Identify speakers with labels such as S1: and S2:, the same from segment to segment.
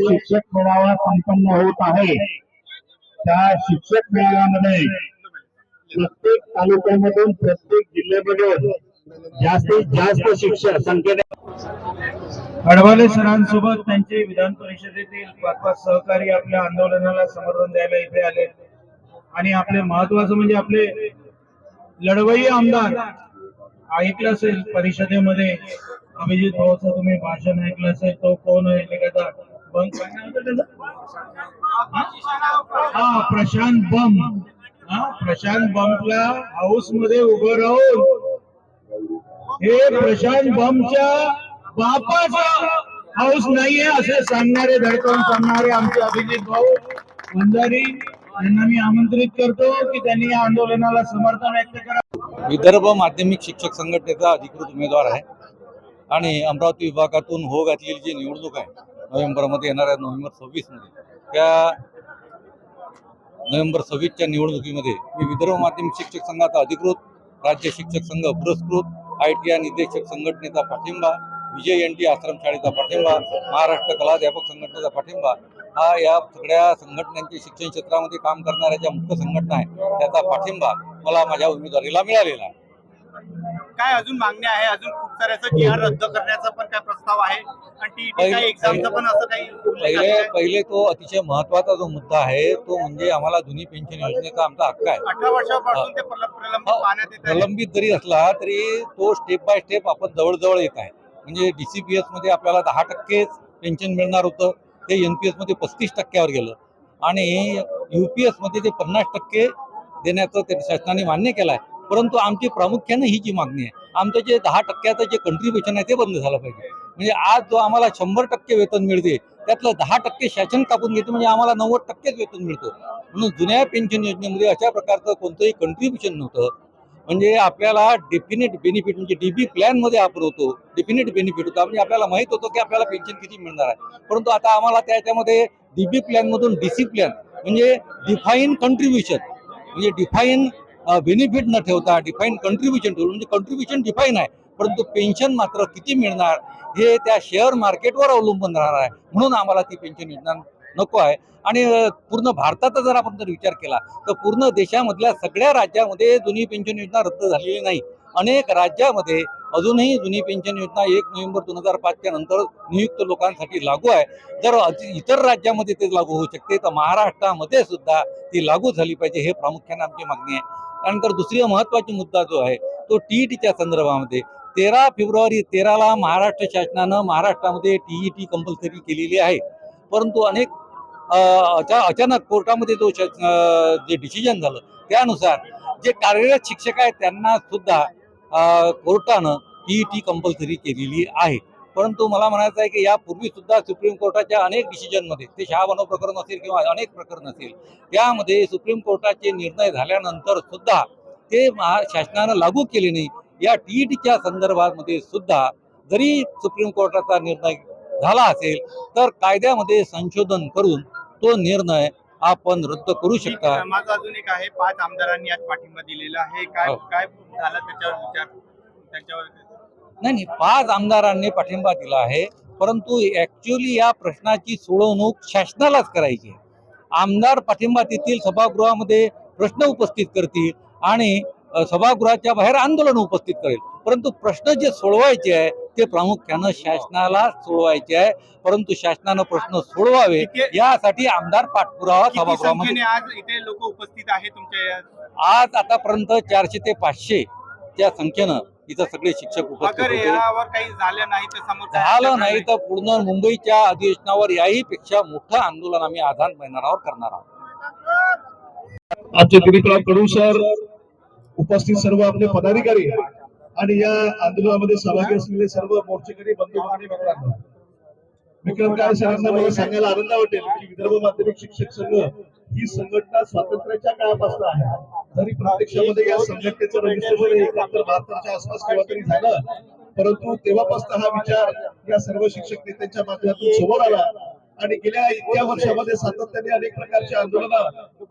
S1: शिक्षक मेळावा संपन्न होत आहे. त्या शिक्षक मेळाव्यामध्ये प्रत्येक तालुक्यामधून प्रत्येक जिल्ह्यामधून जास्तीत जास्त शिक्षक संख्येने
S2: अडवाले सरांसोबत त्यांचे विधान परिषदेतील पाच पाच सहकारी आपल्या आंदोलनाला समर्थन द्यायला इथे आले आणि आपले महत्वाचं म्हणजे आपले लढवई आमदार. ऐकलं असेल परिषदेमध्ये. अभिजित भाऊचं तुम्ही भाषण ऐकलं असेल तो कोण आहे ते हा? प्रशांत बम हा प्रशांत बमला हाऊसमध्ये उभं राहून. हे प्रशांत बमच्या बापाचा हाऊस नाहीये असे सांगणारे धडकवून सांगणारे आमचे अभिजित भाऊ वंजारी यांना मी आमंत्रित करतो की त्यांनी या आंदोलनाला समर्थन व्यक्त करा.
S3: विदर्भ माध्यमिक शिक्षक संघटनेचा अधिकृत उमेदवार आहे आणि अमरावती विभागातून हो घातलेली जी निवडणूक आहे नोव्हेंबरमध्ये येणाऱ्या नोव्हेंबर सव्वीसमध्ये. त्या नोव्हेंबर सव्वीसच्या निवडणुकीमध्ये मी विदर्भ माध्यमिक शिक्षक संघाचा अधिकृत राज्य शिक्षक संघ पुरस्कृत आय टी आय निदेशक संघटनेचा पाठिंबा विजय एन टी आश्रम शाळेचा पाठिंबा महाराष्ट्र कला अध्यापक संघटनेचा पाठिंबा हा या सगळ्या संघटनांचे शिक्षण क्षेत्रामध्ये काम करणाऱ्या ज्या मुख्य संघटना आहेत त्याचा पाठिंबा मला माझ्या उमेदवारीला मिळालेला आहे.
S4: काय अजून मागण्या आहे? अजून खूप साऱ्याचं जी आर रद्द करण्याचा पण काय प्रस्ताव आहे? आणि टी
S3: पहिले-
S4: काही एक्झामचा पण असं काही उल्लेख
S3: पहिले
S4: आहे?
S3: पहिले तो अतिशय महत्त्वाचा जो मुद्दा आहे तो म्हणजे आम्हाला जुनी पेन्शन योजनेचा आमचा हक्क आहे.
S4: अठरा वर्षापासून ते प्रल- प्रलंबित पाहण्यात येत आहे.
S3: प्रलंबित जरी असला तरी तो स्टेप बाय स्टेप आपण जवळजवळ येत आहे. म्हणजे डीसीपीएसमध्ये आपल्याला दहा टक्केच पेन्शन मिळणार होतं. ते एनपीएसमध्ये पस्तीस टक्क्यावर गेलं. आणि युपीएसमध्ये ते पन्नास टक्के देण्याचं ते शासनाने मान्य केलं आहे. परंतु आमची प्रामुख्याने ही जी मागणी आहे आमचं जे दहा टक्क्याचं जे कंट्रीब्युशन आहे ते बंद झालं पाहिजे. म्हणजे आज जो आम्हाला शंभर टक्के वेतन मिळते त्यातलं दहा टक्के शासन कापून घेते म्हणजे आम्हाला नव्वद टक्केच वेतन मिळतं. म्हणून जुन्या पेन्शन योजनेमध्ये अशा प्रकारचं कोणतंही कंट्रीब्युशन नव्हतं. म्हणजे आपल्याला डेफिनेट बेनिफिट म्हणजे डीबी प्लॅनमध्ये आपण होतो. डेफिनेट बेनिफिट होता. म्हणजे आपल्याला माहीत होतं की आपल्याला पेन्शन किती मिळणार आहे. परंतु आता आम्हाला त्याच्यामध्ये डीबी प्लॅन मधून डीसी प्लॅन म्हणजे डिफाईन कंट्रीब्युशन म्हणजे डिफाईन बेनिफिट न ठेवता डिफाईन कंट्रीब्युशन ठेवलं म्हणजे कंट्रीब्युशन डिफाईन आहे. परंतु पेन्शन मात्र किती मिळणार हे त्या शेअर मार्केटवर अवलंबून राहणार आहे. म्हणून आम्हाला ती पेन्शन योजना नको आहे. आणि पूर्ण भारताचा जर आपण जर विचार केला तर पूर्ण देशामधल्या सगळ्या राज्यामध्ये जुनी पेन्शन योजना रद्द झालेली नाही. अनेक राज्यामध्ये अजूनही जुनी पेन्शन योजना एक नोव्हेंबर दोन हजार पाचच्या नंतर नियुक्त लोकांसाठी लागू आहे. जर इतर राज्यामध्ये ते लागू होऊ शकते तर महाराष्ट्रामध्ये सुद्धा ती लागू झाली पाहिजे हे प्रामुख्याने आमची मागणी आहे. त्यानंतर दुसरी महत्वाची मुद्दा जो आहे तो टी टीच्या संदर्भामध्ये. तेरा फेब्रुवारी तेराला महाराष्ट्र शासनानं महाराष्ट्रामध्ये टी ई टी कंपल्सरी केलेली आहे. परंतु अनेक अ, अचानक कोर्टामध्ये जो श- जे डिसिजन झालं त्यानुसार जे कार्यरत शिक्षक आहेत त्यांना सुद्धा कोर्टानं ई टी कंपल्सरी केलेली आहे. परंतु मला म्हणायचं आहे की यापूर्वी सुद्धा सुप्रीम कोर्टाच्या अनेक डिसिजनमध्ये ते शहाबनो प्रकरण असेल किंवा अनेक प्रकरण असेल त्यामध्ये सुप्रीम कोर्टाचे निर्णय झाल्यानंतर सुद्धा ते महा शासनानं लागू केले नाही. या टी ई टीच्या संदर्भामध्ये सुद्धा जरी सुप्रीम कोर्टाचा निर्णय झाला असेल तर कायद्यामध्ये संशोधन करून तो निर्णय आपण रद्द करू शकता.
S4: माझं अजून एक आहे पाच आमदारांनी आज पाठिंबा दिलेला आहे काय
S3: हो.
S4: काय झालं त्याच्यावर विचार त्याच्यावर
S3: नाही नाही पाच आमदारांनी पाठिंबा दिला आहे परंतु ऍक्च्युली या प्रश्नाची सोडवणूक शासनालाच करायची आमदार पाठिंबा देतील सभागृहामध्ये प्रश्न उपस्थित करतील आणि सभागृहाच्या बाहेर आंदोलन उपस्थित करेल परंतु प्रश्न जे सोडवायचे आहे ते प्रामुख्यानं शासनाला सोडवायचे आहे परंतु शासनानं प्रश्न सोडवावे यासाठी आमदार पाठपुरावा सभागृहामध्ये
S4: आज इथे लोक उपस्थित आहेत तुमच्या
S3: आज आतापर्यंत चारशे ते पाचशे च्या संख्येनं इथं सगळे शिक्षक उपस्थित होते.
S4: काही झालं नाही तर समोर
S3: झालं नाही तर पूर्ण मुंबईच्या अधिवेशनावर याही पेक्षा मोठं आंदोलन आम्ही आझाद मैदानावर करणार आहोत.
S1: आमचे दिलीपराव कडू सर उपस्थित सर्व आपले पदाधिकारी आणि या आंदोलनामध्ये सहभागी असलेले सर्व मोर्चेकरी बंधू आणि मित्रांना विक्रम काय सरांना मला सांगायला आनंद वाटेल की विदर्भ माध्यमिक शिक्षक संघ ही संघटना स्वातंत्र्याच्या काळापासून आहे. जरी प्रत्यक्षामध्ये या संघटनेचं रजिस्ट्रेशन एकाहत्तर बहात्तरच्या आसपास केव्हा तरी झालं परंतु तेव्हापासून हा विचार या सर्व शिक्षक नेत्यांच्या माध्यमातून समोर आला. आणि गेल्या इतक्या वर्षामध्ये सातत्याने अनेक प्रकारचे आंदोलनं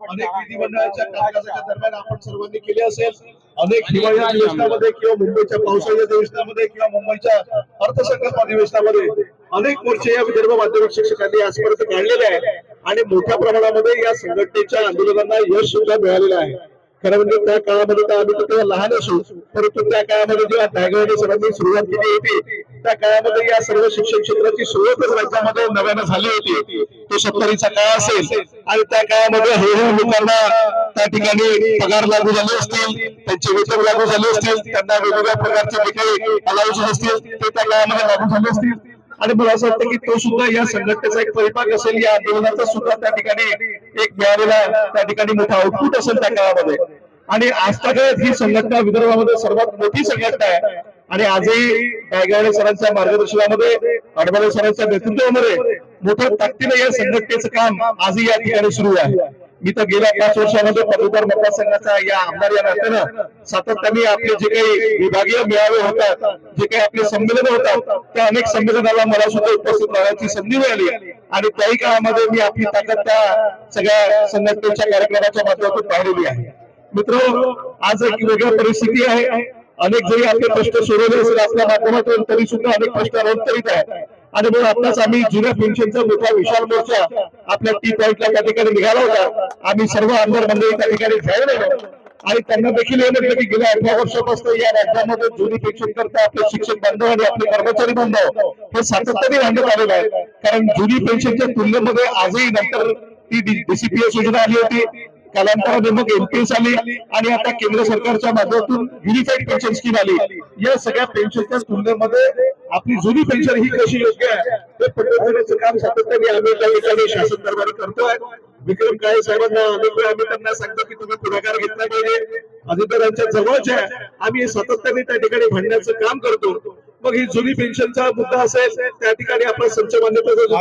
S1: अनेक विधिमंडळाच्या कामकाजाच्या दरम्यान आपण सर्वांनी केले असेल. अनेक हिवाळी अधिवेशनामध्ये किंवा मुंबईच्या पावसाळी अधिवेशनामध्ये किंवा मुंबईच्या अर्थसंकल्प अधिवेशनामध्ये अनेक मोर्चे या विदर्भ माध्यमिक शिक्षकांनी आजपर्यंत काढलेले आहेत. आणि मोठ्या प्रमाणामध्ये या संघटनेच्या आंदोलनांना यश सुद्धा मिळालेलं आहे. खरं म्हणजे त्या काळामध्ये तर आम्ही तेव्हा लहान असू परंतु त्या काळामध्ये जेव्हा नायगावडे सरांनी सुरुवात केली होती त्या काळामध्ये या सर्व शिक्षण क्षेत्राची सुरुवातच राज्यामध्ये नव्यानं झाली होती. तो सत्तरीचा काळ असेल आणि त्या काळामध्ये हळूहळू लोकांना त्या ठिकाणी पगार लागू झाले असतील त्यांचे वेतन लागू झाले असतील त्यांना वेगवेगळ्या प्रकारचे जे काही अलाउन्सेस असतील ते त्या काळामध्ये लागू झाले असतील. आणि मला असं वाटतं की तो सुद्धा या संघटनेचा एक परिपाक असेल. या आंदोलनाचा सुद्धा त्या ठिकाणी एक मिळालेला त्या ठिकाणी मोठा आउटपुट असेल त्या काळामध्ये. आणि आजतागत ही संघटना विदर्भामध्ये सर्वात मोठी संघटना आहे. आणि आजही गायगावडे सरांच्या मार्गदर्शनामध्ये अडबाडे सरांच्या नेतृत्वामध्ये मोठ्या ताकदीने या संघटनेचं काम आजही या ठिकाणी सुरू आहे. मी तर गेल्या पाच वर्षामध्ये पदवीधर मतदारसंघाचा या आमदार या नात्यानं सातत्याने आपले जे काही विभागीय मेळावे होतात जे काही आपले संमेलन होतात त्या अनेक संमेलनाला मला सुद्धा उपस्थित राहण्याची संधी मिळाली. आणि त्याही काळामध्ये मी आपली ताकद त्या सगळ्या संघटनेच्या कार्यक्रमाच्या माध्यमातून पाहिलेली आहे. मित्र आज एक वेगळी परिस्थिती आहे. अनेक जरी आपले प्रश्न सोडवले असेल आपल्या माध्यमातून तरी सुद्धा अनेक प्रश्न रोधतरीत आहेत. आणि म्हणून आताच आम्ही जुन्या पेन्शनचा मोठा विशाल मोर्चा आपल्या टी पॉईंटला त्या ठिकाणी निघाला होता. आम्ही सर्व आमदार मंडळी त्या ठिकाणी जाऊन आणि त्यांना देखील हे म्हटलं म्हणजे की गेल्या अठरा वर्षापासून या राज्यामध्ये जुनी पेन्शन करता आपले शिक्षक बांधव आणि आपले कर्मचारी बांधव हे सातत्याने भांडत आलेलं आहे कारण जुनी पेन्शनच्या तुलनेमध्ये आजही नंतर ती डीसीपीएस योजना आली होती. कालांतराने मग एमपीएस आली आणि आता केंद्र सरकारच्या माध्यमातून युनिफाईड पेन्शन स्कीम आली. या सगळ्या पेन्शनच्या तुलनेमध्ये आपली जुनी पेन्शन ही कशी योग्य आहे ते पटवून काम सातत्याने आम्ही त्या ठिकाणी शासन दरबारी करतोय. विक्रम काळे साहेबांना अनेक वेळा आम्ही त्यांना सांगतो की तुम्ही पुढाकार घेतला पाहिजे. अधिकाऱ्यांच्या जवळच्या आहे. आम्ही सातत्याने त्या ठिकाणी भांडण्याचं काम करतो. मग ही जुनी पेन्शनचा मुद्दा असेल त्या ठिकाणी आपला संच मान्यतेचा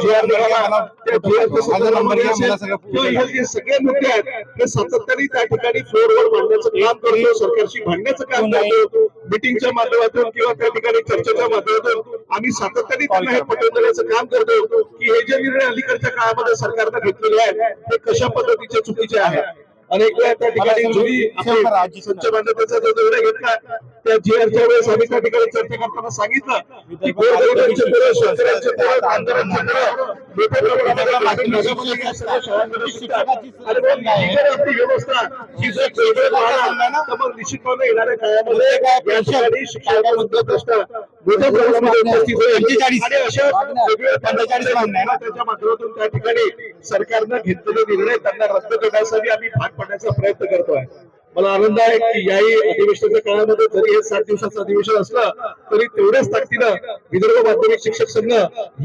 S1: हे सगळे मुद्दे आहेत हे सातत्याने त्या ठिकाणी फ्लोअरवर मांडण्याचं काम करतो सरकारशी भांडण्याचं काम करतो मिटिंगच्या माध्यमातून किंवा त्या ठिकाणी चर्चेच्या माध्यमातून आम्ही सातत्याने त्यांना हे पटवून देण्याचं काम करतो की हे जे निर्णय अलीकडच्या काळामध्ये सरकारनं घेतलेले आहेत ते कशा पद्धतीचे चुकीचे आहेत? अनेक वेळा त्या ठिकाणी जुनी संच मान्यतेचा जो निर्णय घेतला त्या जी आरच्या वेळेस आम्ही त्या ठिकाणी चर्चा करताना सांगितलं की गोरगरिबांचे घरं, शेतकऱ्यांचे घरं, कामगारांचे घरं, मोठ्या मागणी आपली व्यवस्था ही जर वेगळं राहणार, तर मग निश्चितपणे येणाऱ्या काळामध्ये शिक्षणाबद्दल प्रश्न त्या ठिकाणी सरकारनं घेतलेले निर्णय त्यांना रद्द करण्यासाठी आम्ही भाग पडण्याचा प्रयत्न करतोय. मला आनंद आहे की याही अधिवेशनाच्या काळामध्ये जरी हे सात दिवसाचं अधिवेशन असलं तरी तेवढ्याच ताकदीनं विदर्भ माध्यमिक शिक्षक संघ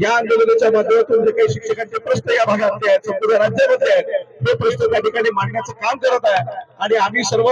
S1: या आंदोलनाच्या माध्यमातून जे काही शिक्षकांचे प्रश्न या भागातले आहेत संपूर्ण राज्यामध्ये आहेत हे प्रश्न त्या ठिकाणी मांडण्याचं काम करत आहे. आणि आम्ही सर्व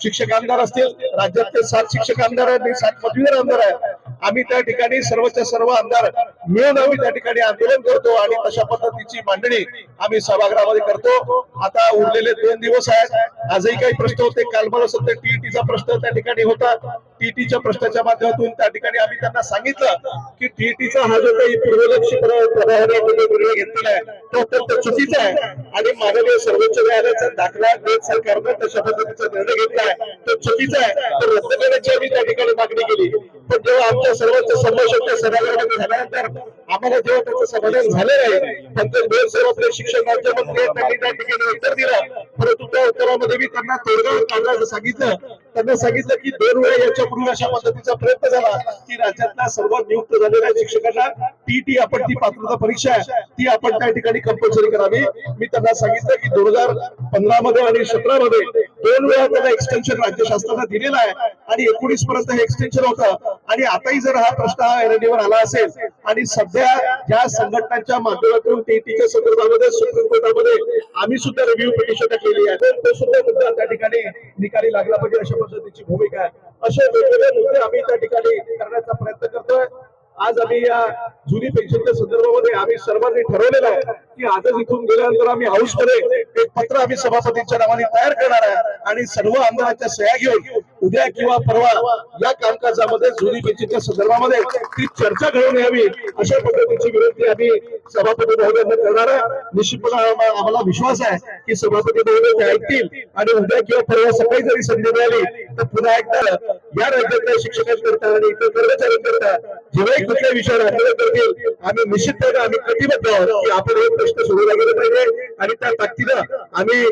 S1: शिक्षक आमदार असतील राज्यातले सात शिक्षक आमदार आहेत आणि सात पदवीधर आमदार आहेत. आम्ही त्या ठिकाणी सर्वच्या सर्व आमदार मिळून आम्ही त्या ठिकाणी आंदोलन करतो आणि तशा पद्धतीची मांडणी आम्ही सभागृहामध्ये करतो. आता उरलेले दोन दिवस आहेत. आजही काही प्रश्न होते. काल मला सध्या टीईटीचा प्रश्न त्या ठिकाणी होता. टीईटीच्या प्रश्नाच्या माध्यमातून त्या ठिकाणी आम्ही त्यांना सांगितलं की टीईटीचा हा जो काही पूर्वलक्षी प्रभावाने निर्णय घेतलेला आहे तो अत्यंत चुकीचा आहे. आणि माननीय सर्वोच्च न्यायालयाचा दाखला देत सरकारनं तशा पद्धतीचा निर्णय घेतला आहे. तो चुकीचा आहे. तर रद्द करण्याची आम्ही त्या ठिकाणी मागणी केली. पण जेव्हा आमच्या सर्वोच्च संभाषण सभागृहामध्ये झाल्यानंतर आम्हाला जेव्हा त्याचं समाधान झालेलं आहे पंकज भोयर साहेब आपले शिक्षण राज्यमंत्री त्यांनी त्या ठिकाणी उत्तर दिलं. परंतु त्या उत्तरामध्ये मी त्यांना तोडगा काढण्याचं सांगितलं. त्यांना सांगितलं की दोन वेळा याच्यापूर्वी अशा पद्धतीचा प्रयत्न झाला की राज्यातल्या सर्व नियुक्त झालेल्या शिक्षकांना टीटी आपण ती पात्रता परीक्षा आहे ती आपण त्या ठिकाणी कंपल्सरी करावी. मी त्यांना सांगितलं की दोन हजार पंधरा मध्ये आणि सतरा मध्ये दोन वेळा त्याला एक्सटेन्शन राज्य शासनानं दिलेलं आहे आणि एकोणीस पर्यंत हे एक्सटेन्शन होतं. आणि आताही जर हा प्रश्न हा ऐरणीवर आला असेल आणि सध्या ज्या संघटनांच्या माध्यमातून टीटीच्या संदर्भामध्ये सुप्रीम कोर्टामध्ये आम्ही सुद्धा रिव्ह्यू पिटिशन केली आहे. तो सुद्धा मुद्दा त्या ठिकाणी निकाली लागला पाहिजे अशा पद्धतीची भूमिका आहे. असे वेगवेगळे मुद्दे आम्ही त्या ठिकाणी करण्याचा प्रयत्न करतोय. आज आम्ही या जुनी पेन्शनच्या संदर्भामध्ये आम्ही सर्वांनी ठरवलेलं आहे की आजच इथून गेल्यानंतर आम्ही हाऊसमध्ये एक पत्र आम्ही सभापतींच्या नावाने तयार करणार आहे आणि सर्व आमदारांच्या सह्या घेऊन उद्या किंवा परवा या कामकाजामध्ये जुनी बेंचीच्या संदर्भामध्ये ती चर्चा घडवून यावी अशा पद्धतीची विनंती आम्ही सभापती महोदयांना करणार आहे. निश्चितपणे आम्हाला विश्वास आहे की सभापती महोदय ते ऐकतील आणि उद्या किंवा परवा सकाळी जरी संधी मिळाली तर पुन्हा एकदा या राज्यातल्या शिक्षकांकरता आणि इतर कर्मचाऱ्यांकरता जेव्हाही कुठल्या विषयावर आंदोलन करतील आम्ही निश्चितपणे आम्ही कटिबद्ध आहोत की आपण हे प्रश्न सोडवला गेला पाहिजे आणि त्या ताकदीनं आम्ही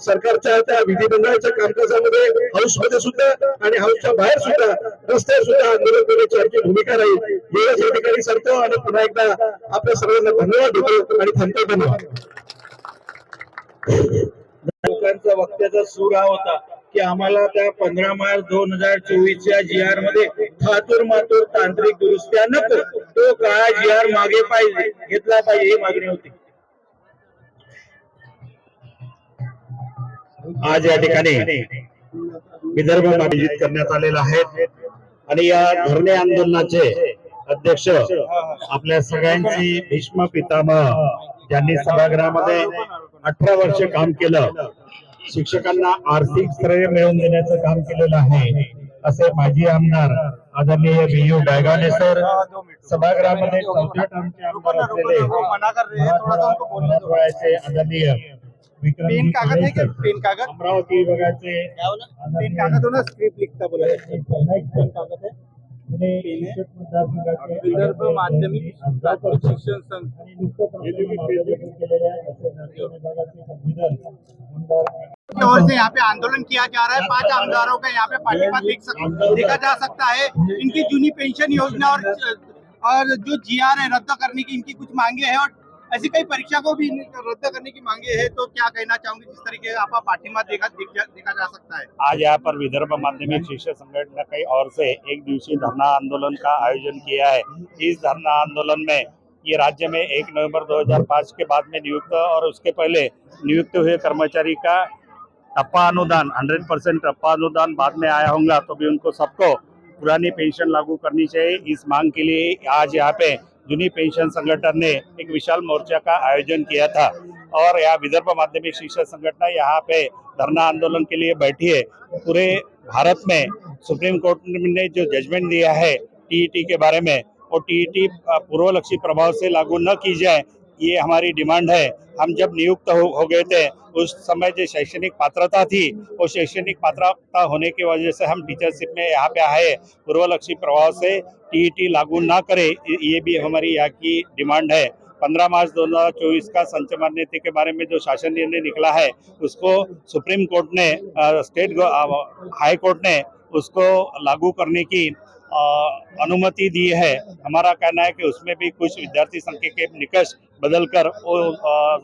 S1: सरकारच्या त्या विधिमंडळाच्या कामकाजामध्ये हाऊसमध्ये सुद्धा आणि हाऊसच्या बाहेर सुद्धा रस्त्यावर सुद्धा आंदोलन करण्याची आमची भूमिका राहील. एवढंच या ठिकाणी सांगतो आणि पुन्हा एकदा आपल्या सर्वांना धन्यवाद देतो आणि थांबतो. धन्यवाद.
S2: लोकांचा वक्त्याचा सूर हा होता की आम्हाला त्या पंधरा मार्च दोन हजार चोवीसच्या जी आरमध्ये थातूर मातूर तांत्रिक दुरुस्त्या नको. तो काळा जी आर मागे पाहिजे घेतला पाहिजे ही मागणी होती.
S5: आज या ठिकाणी विदर्भ आयोजित करण्यात आलेला आहे. आणि या धरणे आंदोलनाचे अध्यक्ष आपल्या सगळ्यांची भीष्म पितामह ज्यांनी सभागृहामध्ये अठरा वर्ष काम केलं. शिक्षकांना आर्थिक श्रेय मिळवून देण्याचं काम केलेलं आहे. असे माजी आमदार आदरणीय बियू डायगाने सर सभागृहामध्ये चौथ्या टर्मचे आमदार असलेले आदरणीय
S4: पेन कागज़ है क्या? पेन कागज़
S5: अमरावती विभागाचे
S4: पेन कागज़ हो ना स्क्रिप्ट लिखता बोला विदर्भ माध्यमिक प्राथमिक शिक्षण संस्था की ओर से यहाँ पे आंदोलन किया जा रहा है। पाँच आमदारों का यहाँ पे पार्टी देख सक देखा जा सकता है। इनकी जूनी पेंशन योजना और और जो जीआर है रद्द करने की इनकी कुछ मांगे हैं और ऐसी कई परीक्षा को भी रद्द करने की मांगे है तो क्या कहना चाहूँगी? जिस तरीके से आपका पार्टिमा देखा देखा जा सकता है?
S5: आज यहाँ पर विदर्भ माध्यमिक शिक्षक संगठन की ओर से एक दिवसीय धरना आंदोलन का आयोजन किया है। इस धरना आंदोलन में ये राज्य में एक नवंबर 2005 के बाद में नियुक्त और उसके पहले नियुक्त हुए कर्मचारी का टप्पा अनुदान 100 परसेंट टप्पा अनुदान बाद में आया होगा तो भी उनको सबको पुरानी पेंशन लागू करनी चाहिए। इस मांग के लिए आज यहाँ पे जूनी पेंशन संगठन ने एक विशाल मोर्चा का आयोजन किया था। और यहाँ विदर्भ माध्यमिक शिक्षा संगठन यहाँ पे धरना आंदोलन के लिए बैठी है। पूरे भारत में सुप्रीम कोर्ट ने जो जजमेंट दिया है टीईटी के बारे में, वो टीईटी पूर्वलक्षी प्रभाव से लागू न की जाए, ये हमारी डिमांड है। हम जब नियुक्त हो, हो गए थे उस समय जो शैक्षणिक पात्रता थी वो शैक्षणिक पात्रता होने की वजह से हम टीचरशिप में यहाँ पे आए। पूर्वलक्षी प्रभाव से टीईटी लागू ना करे ये- भी हमारी यहाँ की डिमांड है। 15 मार्च 2024 का संच नीति के बारे में जो शासन निर्णय निकला है उसको सुप्रीम कोर्ट ने स्टेट हाई कोर्ट ने उसको लागू करने की अनुमति दी है। हमारा कहना है कि उसमें भी कुछ विद्यार्थी संख्या के निकष बदलकर वो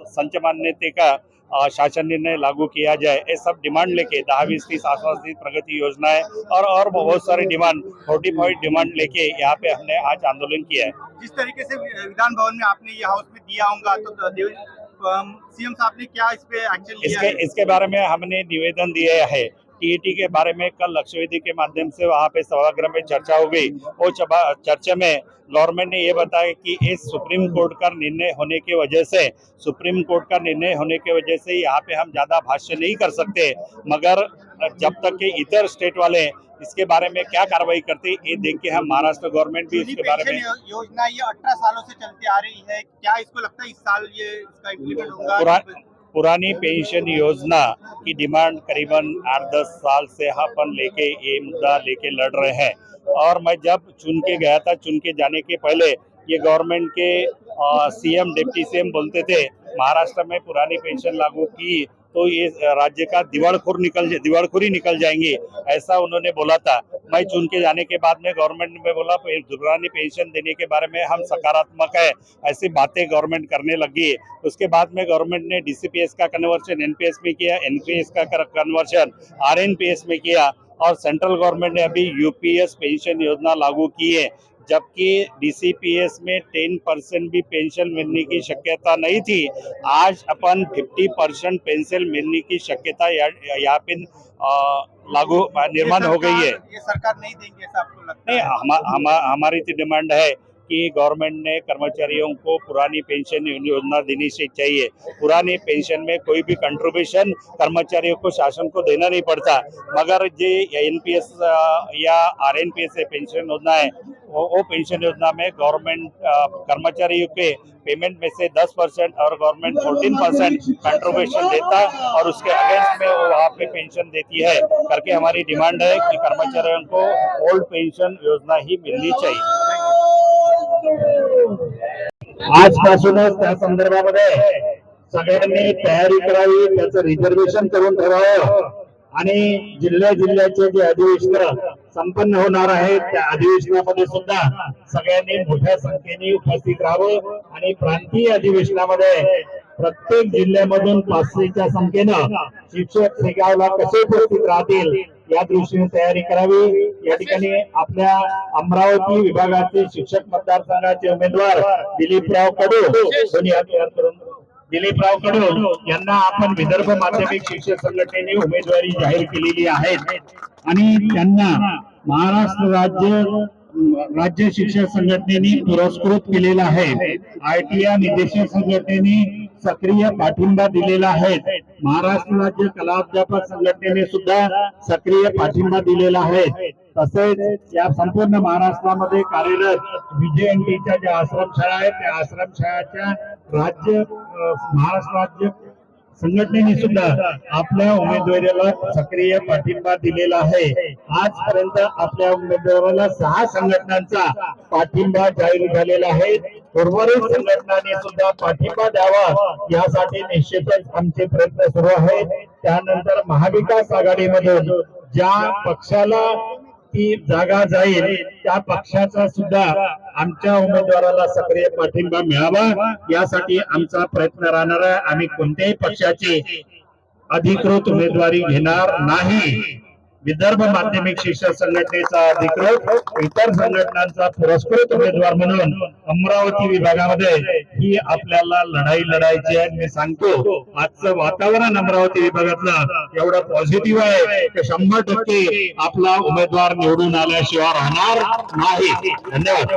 S5: संच मान्यता का शासन निर्णय लागू किया जाए। ये सब डिमांड लेके दहा बीस तीस आश्वासित प्रगति योजना है और और बहुत सारी डिमांड फोर्टी फाइव डिमांड लेके यहाँ पे हमने आज आंदोलन किया है।
S4: जिस तरीके से विधान भवन में आपने ये हाउस में दिया होगा तो सीएम साहब ने क्या इस पे एक्शन लिया
S5: इसके
S4: है?
S5: इसके बारे में हमने निवेदन दिया है। टीईटी के बारे में कल लक्ष्यवेदी के माध्यम से वहाँ पे सभागृह में चर्चा हो गई। वो चर्चा में गवर्नमेंट ने ये बताया कि इस सुप्रीम कोर्ट का निर्णय होने की वजह से सुप्रीम कोर्ट का निर्णय होने की वजह से यहाँ पे हम ज़्यादा भाष्य नहीं कर सकते। मगर जब तक के इतर स्टेट वाले इसके बारे में क्या कार्रवाई करते ये देख के हम महाराष्ट्र गवर्नमेंट भी इसके बारे में
S4: योजना ये अठारह सालों से चलती आ रही है। क्या इसको लगता है इस साल ये इसका इम्प्लीमेंट होगा?
S5: पुरा, पुरानी पेंशन योजना की डिमांड करीबन आठ दस साल से अपन लेके ये मुद्दा लेके लड़ रहे हैं। और मैं जब चुन के गया था, चुन के जाने के पहले ये गवर्नमेंट के सीएम, डिप्टी सीएम बोलते थे, महाराष्ट्र में पुरानी पेंशन लागू की तो ये राज्य का दिवाळखोर निकल दिवाळखोरी निकल जाएँगे, ऐसा उन्होंने बोला था। मैं चुन के जाने के बाद में गवर्नमेंट में बोला पुरानी पेंशन देने के बारे में हम सकारात्मक है, ऐसी बातें गवर्नमेंट करने लगी। उसके बाद में गवर्नमेंट ने डीसीपीएस का कन्वर्शन एनपीएस में किया एनपीएस का कन्वर्शन आरएनपीएस में किया और सेंट्रल गवर्नमेंट ने अभी यूपीएस पेंशन योजना लागू की है। जबकि डीसीपीएस में टेन परसेंट भी पेंशन मिलने की शक्यता नहीं थी आज अपन फिफ्टी परसेंट पेंशन मिलने की शक्यता यहाँ पे लागू निर्माण हो गई है।
S4: ये सरकार नहीं देंगे ऐसा आपको लगता
S5: नहीं
S4: है?
S5: हम, हम, हमारी तो डिमांड है
S1: कि गवर्नमेंट ने कर्मचारियों को पुरानी पेंशन योजना देनी से चाहिए। पुरानी पेंशन में कोई भी कंट्रीब्यूशन कर्मचारियों को शासन को देना नहीं पड़ता। मगर जे एनपीएस या आरएनपीएस से पेंशन योजना है, वो वो पेंशन योजना में गवर्नमेंट कर्मचारियों के पेमेंट में से 10 परसेंट और गवर्नमेंट 14 परसेंट कंट्रीब्यूशन देता और उसके अगेंस्ट में वो वहाँ पे पेंशन देती है। करके हमारी डिमांड है कि कर्मचारियों को ओल्ड पेंशन योजना ही मिलनी चाहिए।
S5: आजपासूनच त्या संदर्भामध्ये सगळ्यांनी तयारी करावी त्याचं रिझर्वेशन करून ठेवावं. आणि जिल्ह्या जिल्ह्याचे जे अधिवेशन संपन्न होणार आहेत त्या अधिवेशनामध्ये सुद्धा सगळ्यांनी मोठ्या संख्येने उपस्थित राहावं. आणि प्रांतीय अधिवेशनामध्ये प्रत्येक जिल्ह्यामधून पाचशेच्या संख्येनं शिक्षक शेगावला कसे उपस्थित राहतील या दृष्टीने तयारी करावी. या ठिकाणी आपल्या अमरावती विभागाचे शिक्षक मतदारसंघाचे उमेदवार दिलीपराव कडू दोन्ही करून दिलीपराव कडू यांना आपण विदर्भ माध्यमिक शिक्षक संघटनेने उमेदवारी जाहीर केलेली आहे. आणि त्यांना महाराष्ट्र राज्य राज्य शिक्षक संघटनेने पुरस्कृत केलेला आहे. आयटीआय निर्देशक संघटनेने सक्रिय पाठिंबा दिलेला आहे. महाराष्ट्र राज्य कला अध्यापक संघटनेने सुद्धा सक्रिय पाठिंबा दिलेला आहे. तसेच या संपूर्ण महाराष्ट्रामध्ये कार्यरत विजयंतीच्या ज्या आश्रमशाळा आहेत त्या आश्रमशाळाच्या राज्य महाराष्ट्र राज्य संघटनेने सुद्धा आपल्या उमेदवाराला सक्रिय पाठिंबा दिलेला आहे. आजपर्यंत आपल्या उमेदवाराला सहा संघटनांचा पाठिंबा जाहीर झालेला आहे. उर्वरित संघटनांनी सुद्धा पाठिंबा द्यावा यासाठी निश्चितच आमचे प्रयत्न सुरू आहेत. त्यानंतर महाविकास आघाडीमधून ज्या पक्षाला ती जागा जाईल त्या पक्षाचा सुद्धा आमच्या उमेदवाराला सक्रिय पाठिंबा मिळावा यासाठी आमचा प्रयत्न राहणार आहे. आम्ही कोणत्याही पक्षाची अधिकृत उमेदवारी घेणार नाही. विदर्भ माध्यमिक शिक्षक संघटनेचा अधिकृत इतर संघटनांचा पुरस्कृत उमेदवार म्हणून अमरावती विभागामध्ये ही आपल्याला लढाई लढायची आहे. मी सांगतो आजचं वातावरण अमरावती विभागातलं एवढं पॉझिटिव्ह आहे की शंभर टक्के आपला उमेदवार निवडून आल्याशिवाय राहणार नाही. धन्यवाद.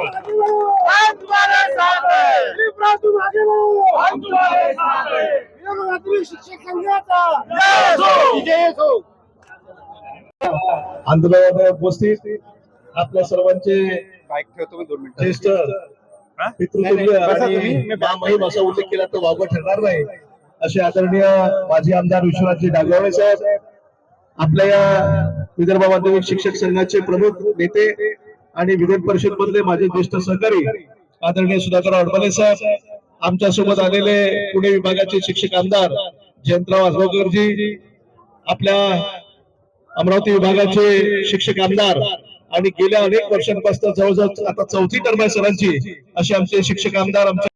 S4: शिक्षक संघाचा
S5: आंदोलनामध्ये उपस्थित आपल्या सर्वांचे ज्येष्ठ पितृतुल्य असा उल्लेख केला तर वावगं ठरणार नाही. असे आदरणीय माजी आमदार विश्वनाथजी डागवणे साहेब आपल्या या विदर्भ माध्यमिक शिक्षक संघाचे प्रमुख नेते आणि विधान परिषद मधले माझे ज्येष्ठ सहकारी आदरणीय सुधाकर अडपले साहेब आमच्यासोबत आलेले पुणे विभागाचे शिक्षक आमदार जयंतराव आजगावकरजी आपल्या अमरावती विभागाचे शिक्षक आमदार आणि गेल्या अनेक वर्षांपासून जवळजवळ आता चौथी टर्म आहे सरांची असे आमचे शिक्षक आमदार आमचे